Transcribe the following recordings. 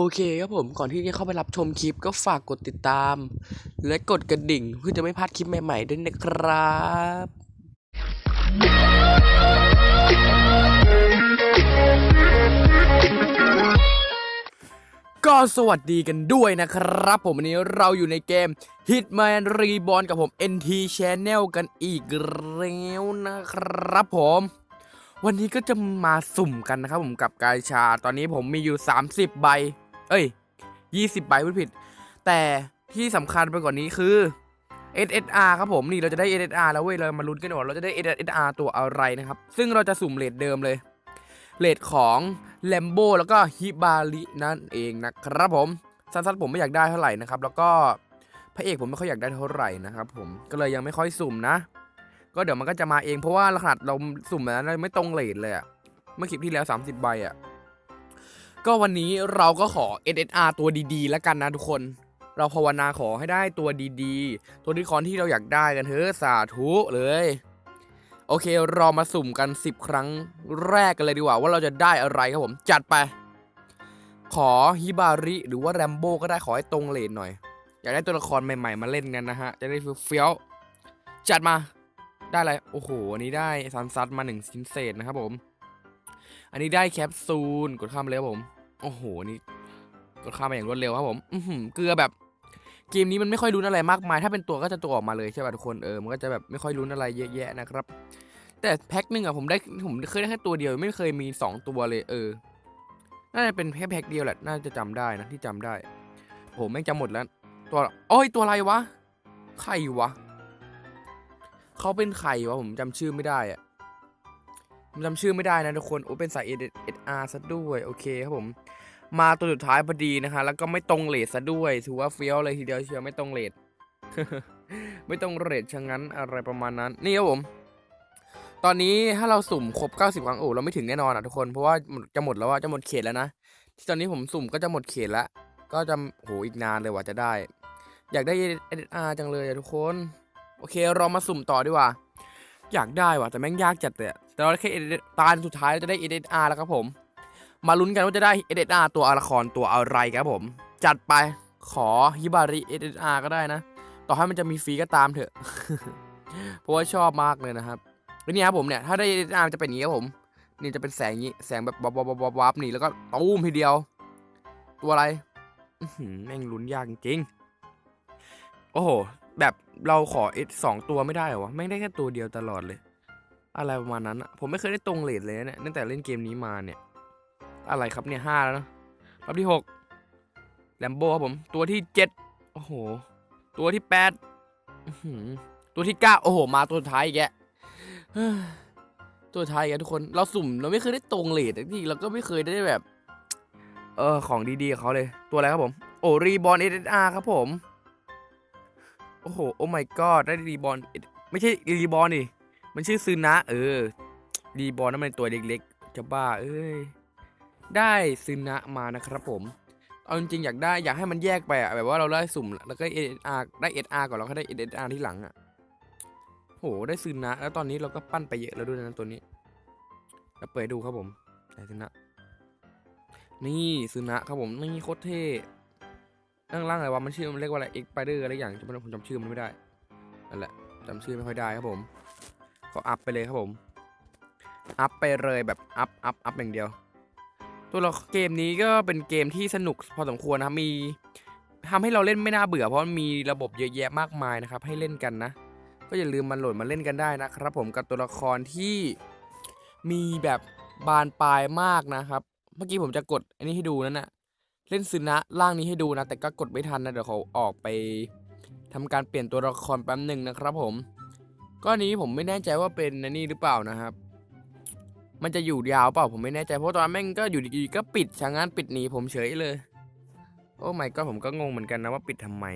โอเคครับผมก่อนที่จะเข้าไปรับชมคลิปก็ฝากกดติดตาม และกดกระดิ่งเพื่อจะไม่พลาดคลิปใหม่ๆด้วยนะครับก็สวัสดีกันด้วยนะครับ ผมวันนี้เราอยู่ในเกม Hitman Reborn กับผม NT Channel กันอีกแล้วนะครับผมวันนี้ก็จะมาสุ่มกันนะครับผมกับกายชา ตอนนี้ผมมีอยู่ 30 ใบ เอ้ย 20 ใบพูดผิด แต่ที่สำคัญไปกว่านี้คือ SSR ครับผมนี่เราจะได้ SSR แล้วเว้ยเรามาลุ้นกันว่าเราจะได้ SSR ตัวอะไรนะครับ ซึ่งเราจะสุ่มเลทเดิมเลยเลทของแลมโบแล้วก็ฮิบารินั่นเองนะครับผมสั้นๆผมไม่อยากได้เท่าไหร่นะครับ แล้วก็พระเอกผมไม่ค่อยอยากได้เท่าไหร่นะครับผมก็เลยยังไม่ค่อยสุ่มนะ ก็เดี๋ยวมันก็จะมาเองเพราะว่าขนาดเราสุ่มแบบนั้นเราไม่ตรงเลทเลยอะเมื่อคลิปที่แล้ว 30 ใบอะ ก็วันนี้เราก็ขอ SSR ตัวดีๆ แล้วกันนะทุกคน เราภาวนาขอให้ได้ตัวดีๆ ตัวที่คอนที่เราอยากได้กันเถอะสาธุเลย โอเคเรามาสุ่มกัน 10 ครั้งแรกกันเลยดีกว่า ว่าเราจะได้อะไรครับผมจัดไป ขอฮิบาริหรือว่าแรมโบ้ก็ได้ขอให้ตรงเลนหน่อย อยากได้ตัวละครใหม่ๆ มาเล่นกันนะฮะ จะได้เฟี้ยวจัดมาได้อะไร โอ้โห อันนี้ได้ซันซัดมาหนึ่งชิ้นเศษนะครับผม อันนี้ได้แคปซูล กดข้ามเลยครับผม โอ้โหนี่กดข้ามมาอย่างรวดเร็วครับผม อืเกลือแบบเกมนี้มันไม่ค่อยลุ้นอะไรมากมาย ถ้าเป็นตัวก็จะตัวออกมาเลยใช่ป่ะทุกคนเออมันก็จะแบบไม่ค่อยลุ้นอะไรเยอะแยะนะครับ แต่แพ็คหนึ่งอะผมได้ผมเคยได้แค่ตัวเดียวไม่เคยมีสองตัวเลยเออน่าจะเป็นแค่แพ็คเดียวแหละน่าจะจำได้นะที่จำได้โหแม่งจำหมดแล้ว ตัวโอ้ยตัวอะไรวะใครวะเขาเป็นใครวะผมจำชื่อไม่ได้อะ จำชื่อไม่ได้นะทุกคน โอ้เป็นสายเอเออาร์ซะด้วยโอเคครับผม มาตัวสุดท้ายพอดีนะฮะแล้วก็ไม่ตรงเลทซะด้วย ถือว่าเฟี้ยวเลยทีเดียวเชียวไม่ตรงเลทไม่ตรงเลทชะงั้นอะไรประมาณนั้น นี่ครับผม ตอนนี้ถ้าเราสุ่มครบ 90 ครั้งโอ้เราไม่ถึงแน่นอนอะทุกคน เพราะว่าจะหมดแล้วอะจะหมดเขตแล้วนะ ที่ตอนนี้ผมสุ่มก็จะหมดเขตแล้ว ก็จะโหอีกนานเลยว่าจะได้ อยากได้ SSR จังเลยอะทุกคน โอเค เรามาสุ่มต่อดีกว่า อยากได้ว่ะแต่แม่งยากจัดเลยแต่เราแค่ SSR ตาสุดท้ายเราจะได้ SSR แล้วครับผม มาลุ้นกันว่าจะได้ SSR ตัวละครตัวอะไรครับผม จัดไปขอฮิบาริ SSR ก็ได้นะ ต่อให้มันจะมีฟรีก็ตามเถอะ เพราะว่าชอบมากเลยนะครับนี่ครับผมเนี่ยถ้าได้ SSR จะเป็นอย่างนี้ครับผม นี่จะเป็นแสงนี้แสงแบบวับวับวับวับวับนี่แล้วก็ตูมทีเดียว ตัวอะไรแม่งลุ้นยากจริงโอ้โห แบบเราขอเอสองตัวไม่ได้เหรอวะแม่ได้แค่ตัวเดียวตลอดเลย อะไรประมาณนั้นอะผมไม่เคยได้ตรงเลทเลยเนี่ยตั้งแต่เล่นเกมนี้มาเนี่ย อะไรครับเนี่ยห้าแล้วนะรอบที่หกแลมโบครับผม ตัวที่เจ็ดโอ้โห ตัวที่แปดตัวที่เก้าโอ้โห มาตัวท้ายอีกแกตัวท้ายแกทุกคน เราสุ่มเราไม่เคยได้ตรงเลทที่เราก็ไม่เคยได้แบบ เออของดีๆเขาเลย ตัวอะไรครับผม โอรีบอลเอสอาร์ครับผม อ้โห โอ้ my god ได้รีบอลไม่ใช่รีบอลดิมันชื่อซึนะ เออ รีบอลนั่นมันตัวเล็กๆ จะบ้า เอ้ย ได้ซึนะมานะครับผม เอาจริงๆอยากได้อยากให้มันแยกไปอะแบบว่าเราได้สุ่ม แล้วก็เอสอาร์ได้เอสอาร์ก่อนแล้วก็ได้เอสอาร์ที่หลังอะโห ได้ซึนะ แล้วตอนนี้เราก็ปั้นไปเยอะแล้วด้วยนะตัวนี้เราเปิดดูครับผมได้ซึนะ นี่ซึนะครับผม นี่โคตรเท่ ล่างล่างอะไรวะมันชื่อมันเรียกว่าอะไรเอ็กไปเดอร์อะไรอย่างจำไม่ได้ผมจำชื่อมันไม่ได้นั่นแหละจำชื่อไม่ค่อยได้ครับผม ก็อัพไปเลยครับผม อัพไปเลยแบบอัพอัพอัพอย่างเดียว ตัวเราเกมนี้ก็เป็นเกมที่สนุกพอสมควรนะครับมีทำให้เราเล่นไม่น่าเบื่อ เพราะมีระบบเยอะแยะมากมายนะครับ ให้เล่นกันนะ ก็อย่าลืมมันโหลดมาเล่นกันได้นะครับ ผมกับตัวละครที่มีแบบบานปลายมากนะครับ เมื่อกี้ผมจะกดอันนี้ให้ดูนั่นน่ะ เล่นซึนะร่างนี้ให้ดูนะ แต่ก็กดไม่ทันนะเดี๋ยวเขาออกไปทำการเปลี่ยนตัวละครแป๊บหนึ่งนะครับผมก็อันนี้ผมไม่แน่ใจว่าเป็นนนี้หรือเปล่านะครับ มันจะอยู่ยาวเปล่าผมไม่แน่ใจเพราะตอนแม่งก็อยู่ดีๆก็ปิดชะงั้นปิดหนีผมเฉยเลย โอ้ไม่ก็ผมก็งงเหมือนกันนะว่าปิดทำไม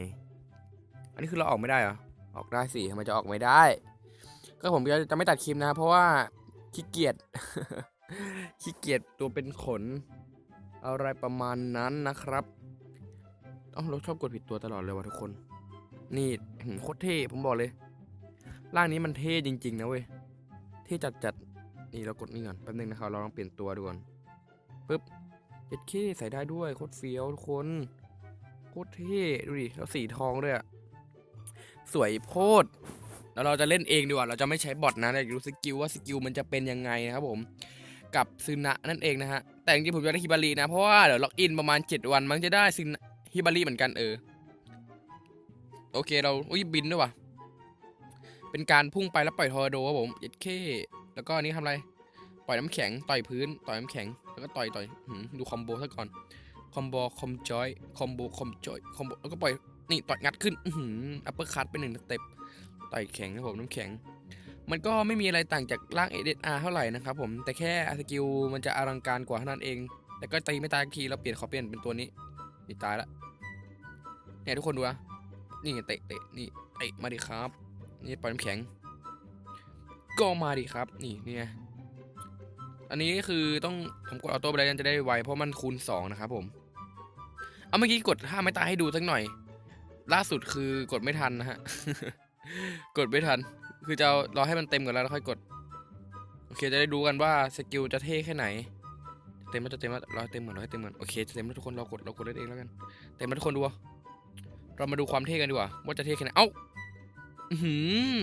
อันนี้คือเราออกไม่ได้เหรอออกได้สิทำไมจะออกไม่ได้ ก็ผมจะจะไม่ตัดคลิปนะเพราะว่าขี้เกียจขี้เกียจตัวเป็นขน อะไรประมาณนั้นนะครับเอ้าเราชอบกดผิดตัวตลอดเลยว่ะทุกคน นี่หืมโคตรเท่ผมบอกเลย ร่างนี้มันเท่จริง ๆ นะเว้ย เท่จัดๆ นี่เรากดนี่ก่อนแป๊บนึงนะครับ เราลองเปลี่ยนตัวดูก่อนปึ๊บเจ็ดเคใส่ได้ด้วยโคตรเฟี้ยวทุกคนโคตรเท่ดูดิแล้วสีทองด้วยสวยโพดแล้วเราจะเล่นเองดีกว่า เราจะไม่ใช้บอทนะแต่อยากรู้สกิลว่าสกิลมันจะเป็นยังไงนะครับผม กับซึนะนั่นเองนะฮะ แต่จริงๆผมจะได้ฮิบารีนะ เพราะว่าเดี๋ยวล็อกอินประมาณ 7 วันมันจะได้ซึนะฮิบารีเหมือนกันเออ โอเคเราอุ้ยบินด้วยว่ะ เป็นการพุ่งไปแล้วปล่อยทอร์โดครับผมเย็ดเคแล้วก็นี้ทำอะไร ปล่อยน้ำแข็ง ต่อยพื้น ต่อยน้ำแข็ง แล้วก็ต่อยต่อยดูคอมโบซะก่อน คอมโบคอมจอย คอมโบคอมจอย คอมโบ แล้วก็ปล่อย นี่ต่อยงัดขึ้น อือหืออัปเปอร์คัตเป็นหนึ่งสเต็ป ต่อยแข็งครับผมน้ำแข็ง มันก็ไม่มีอะไรต่างจากร่าง SSR เท่าไหร่นะครับผม แต่แค่สกิลมันจะอลังการกว่าเท่านั้นเอง แต่ก็ตีไม่ตายทีเราเปลี่ยนขอเปลี่ยนเป็นตัวนี้นี่ตายละเนี่ยทุกคนดูนะนี่ไงเตะเตะนี่เตะมาดิครับ นี่ปล่อยน้ำแข็ง ก็มาดิครับ นี่นี่ไงอันนี้คือต้องผมกดออโต้ไปแล้วจะได้ไวเพราะมันคูณ2นะครับผม เอาเมื่อกี้กดห้าไม่ตายให้ดูสักหน่อย ล่าสุดคือกดไม่ทันนะฮะ กดไม่ทัน คือจะรอให้มันเต็มก่อนแล้วค่อยกด โอเคจะได้ดูกันว่าสกิลจะเท่แค่ไหน เต็มแล้วจะเต็มแล้วรอให้เต็มก่อนรอให้เต็มก่อนโอเคจะเต็มแล้วทุกคนเรากดเรากดเล่นเองแล้วกัน เต็มแล้วทุกคนดูเรามาดูความเท่กันดีกว่าว่าจะเท่แค่ไหนเอ้าอื้อหือ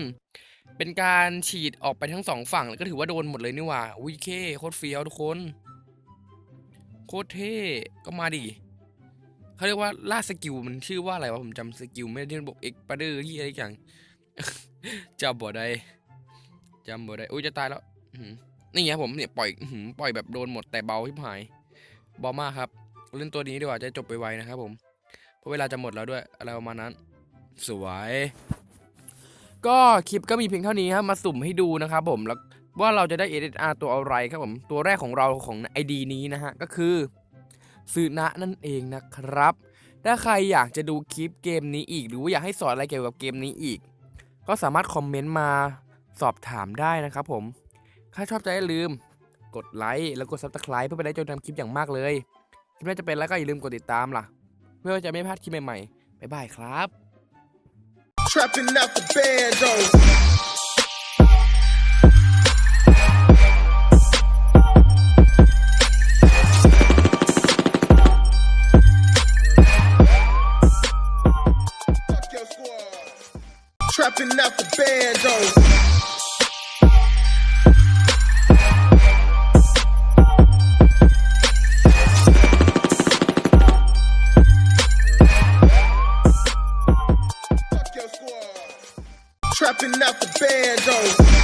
เป็นการฉีดออกไปทั้งสองฝั่งแล้วก็ถือว่าโดนหมดเลยนี่ว่าอุ้ยเคโคตรเฟี้ยวทุกคน โคตรเท่ก็มาดิเขาเรียกว่าล่าสกิลมันชื่อว่าอะไรวะผมจำสกิลไม่ได้ที่บอกเอ็กปาเดอร์ที่อะไรอย่าง จำบ่ได้จำบ่ได้อุ้ยจะตายแล้วนี่ไงผมเนี่ยปล่อยปล่อยแบบโดนหมดแต่เบาที่หายเบามากครับเล่นตัวนี้ดีกว่าจะจบไปไวนะครับผมเพราะเวลาจะหมดแล้วด้วยอะไรประมาณนั้น สวย ก็คลิปก็มีเพียงเท่านี้ครับมาสุ่มให้ดูนะครับผมแล้วว่าเราจะได้ SSR ตัวอะไรครับผมตัวแรกของเราของ ID นี้นะฮะก็คือซื้อนะนั่นเองนะครับ ถ้าใครอยากจะดูคลิปเกมนี้อีก หรือว่าอยากให้สอนอะไรเกี่ยวกับเกมนี้อีก ก็สามารถคอมเมนต์มาสอบถามได้นะครับผม ถ้าชอบใจอย่าลืมกดไลค์แล้วกด subscribe เพื่อไปได้จนทำคลิปอย่างมากเลย คลิปน่าจะเป็นแล้วก็อย่าลืมกดติดตามล่ะ เพื่อจะไม่พลาดคลิปใหม่ๆ บ๊ายบายครับ Trapping out the bando. Trapping out the bando. Fuck your squad. Trapping out the bando.